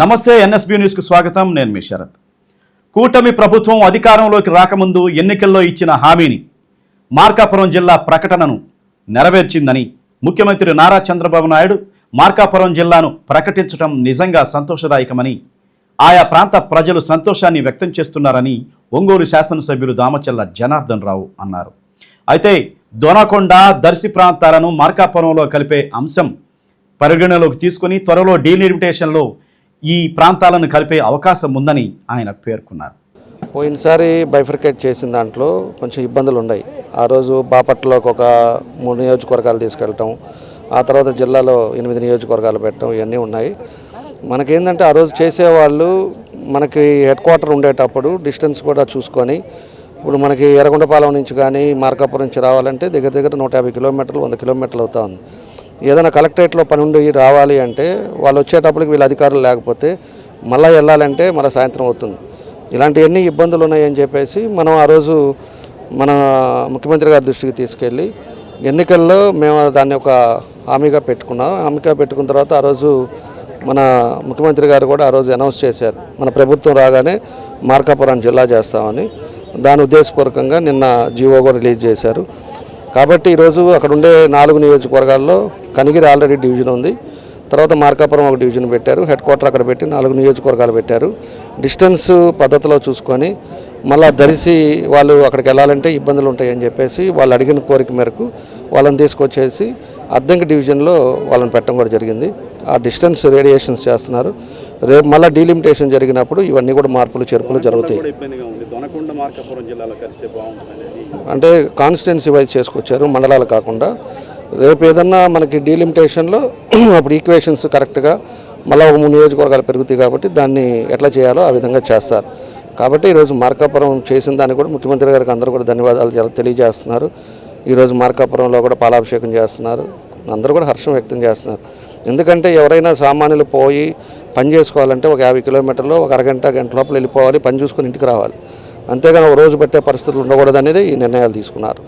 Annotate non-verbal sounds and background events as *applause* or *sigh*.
నమస్తే ఎన్ఎస్బి న్యూస్కు స్వాగతం. నేను మీ శరత్. కూటమి ప్రభుత్వం అధికారంలోకి రాకముందు ఎన్నికల్లో ఇచ్చిన హామీని మార్కాపురం జిల్లా ప్రకటనను నెరవేర్చిందని ముఖ్యమంత్రి నారా చంద్రబాబు నాయుడు మార్కాపురం జిల్లాను ప్రకటించడం నిజంగా సంతోషదాయకమని ఆయా ప్రాంత ప్రజలు సంతోషాన్ని వ్యక్తం చేస్తున్నారని ఒంగోలు శాసనసభ్యులు దామచల్ల జనార్దన్ రావు అన్నారు. అయితే దొనకొండ దర్శి ప్రాంతాలను మార్కాపురంలో కలిపే అంశం పరిగణలోకి తీసుకుని త్వరలో డీలిమిటేషన్లో ఈ ప్రాంతాలను కలిపే అవకాశం ఉందని ఆయన పేర్కొన్నారు. పోయినసారి బైఫర్కేట్ చేసిన దాంట్లో కొంచెం ఇబ్బందులు ఉన్నాయి. ఆ రోజు బాపట్లలోకి ఒక మూడు నియోజకవర్గాలు తీసుకెళ్ళటం ఆ తర్వాత జిల్లాలో ఎనిమిది నియోజకవర్గాలు పెట్టడం ఇవన్నీ ఉన్నాయి. మనకేంటంటే ఆ రోజు చేసేవాళ్ళు మనకి హెడ్ క్వార్టర్ ఉండేటప్పుడు డిస్టెన్స్ కూడా చూసుకొని ఇప్పుడు మనకి ఎర్రగొండపాలెం నుంచి కానీ మార్కాపురం నుంచి రావాలంటే దగ్గర దగ్గర నూట యాభై కిలోమీటర్లు వంద కిలోమీటర్లు అవుతా ఉంది. ఏదైనా కలెక్టరేట్లో పని ఉండి రావాలి అంటే వాళ్ళు వచ్చేటప్పటికి వీళ్ళ అధికారులు లేకపోతే మళ్ళీ వెళ్ళాలంటే మళ్ళీ సాయంత్రం అవుతుంది. ఇలాంటి ఎన్ని ఇబ్బందులు ఉన్నాయని చెప్పేసి మనం ఆ రోజు మన ముఖ్యమంత్రి గారి దృష్టికి తీసుకెళ్ళి ఎన్నికల్లో మేము దాన్ని ఒక హామీగా పెట్టుకున్నాం. హామీగా పెట్టుకున్న తర్వాత ఆ రోజు మన ముఖ్యమంత్రి గారు కూడా ఆ రోజు అనౌన్స్ చేశారు. మన ప్రభుత్వం రాగానే మార్కాపురం జిల్లా చేస్తామని దాని ఉద్దేశపూర్వకంగా నిన్న జీవో కూడా రిలీజ్ చేశారు. కాబట్టి ఈరోజు అక్కడ ఉండే నాలుగు నియోజకవర్గాల్లో కనిగిరి ఆల్రెడీ డివిజన్ ఉంది. తర్వాత మార్కాపురం ఒక డివిజన్ పెట్టారు. హెడ్ క్వార్టర్ అక్కడ పెట్టి నాలుగు నియోజకవర్గాలు పెట్టారు. డిస్టెన్స్ పద్ధతిలో చూసుకొని మళ్ళా ధరిసి వాళ్ళు అక్కడికి వెళ్ళాలంటే ఇబ్బందులు ఉంటాయని చెప్పేసి వాళ్ళు అడిగిన కోరిక మేరకు వాళ్ళని తీసుకొచ్చేసి అద్దంకి డివిజన్లో వాళ్ళని పెట్టడం కూడా జరిగింది. ఆ డిస్టెన్స్ రేడియేషన్స్ చేస్తున్నారు. రేపు మళ్ళీ డీలిమిటేషన్ జరిగినప్పుడు ఇవన్నీ కూడా మార్పులు చేర్పులు జరుగుతాయి. అంటే కాన్స్టిట్యున్సీ వైజ్ చేసుకొచ్చారు మండలాలు కాకుండా. రేపు ఏదన్నా మనకి డీలిమిటేషన్లో *clears throat* అప్పుడు ఈక్వేషన్స్ కరెక్ట్గా మళ్ళీ ఒక మూడు నియోజకవర్గాలు పెరుగుతాయి కాబట్టి దాన్ని ఎట్లా చేయాలో ఆ విధంగా చేస్తారు. కాబట్టి ఈరోజు మార్కాపురం చేసిన దానికి కూడా ముఖ్యమంత్రి గారికి అందరూ కూడా ధన్యవాదాలు తెల- తెలియజేస్తున్నారు. ఈరోజు మార్కాపురంలో కూడా పాలాభిషేకం చేస్తున్నారు. అందరూ కూడా హర్షం వ్యక్తం చేస్తున్నారు. ఎందుకంటే ఎవరైనా సామాన్యులు పోయి పని చేసుకోవాలంటే ఒక యాభై కిలోమీటర్లు ఒక అరగంట గంట లోపల వెళ్ళిపోవాలి పని చూసుకొని ఇంటికి రావాలి. అంతేగాని ఒక రోజు పెట్టే పరిస్థితులు ఉండకూడదు అనేది ఈ నిర్ణయాలు తీసుకున్నారు.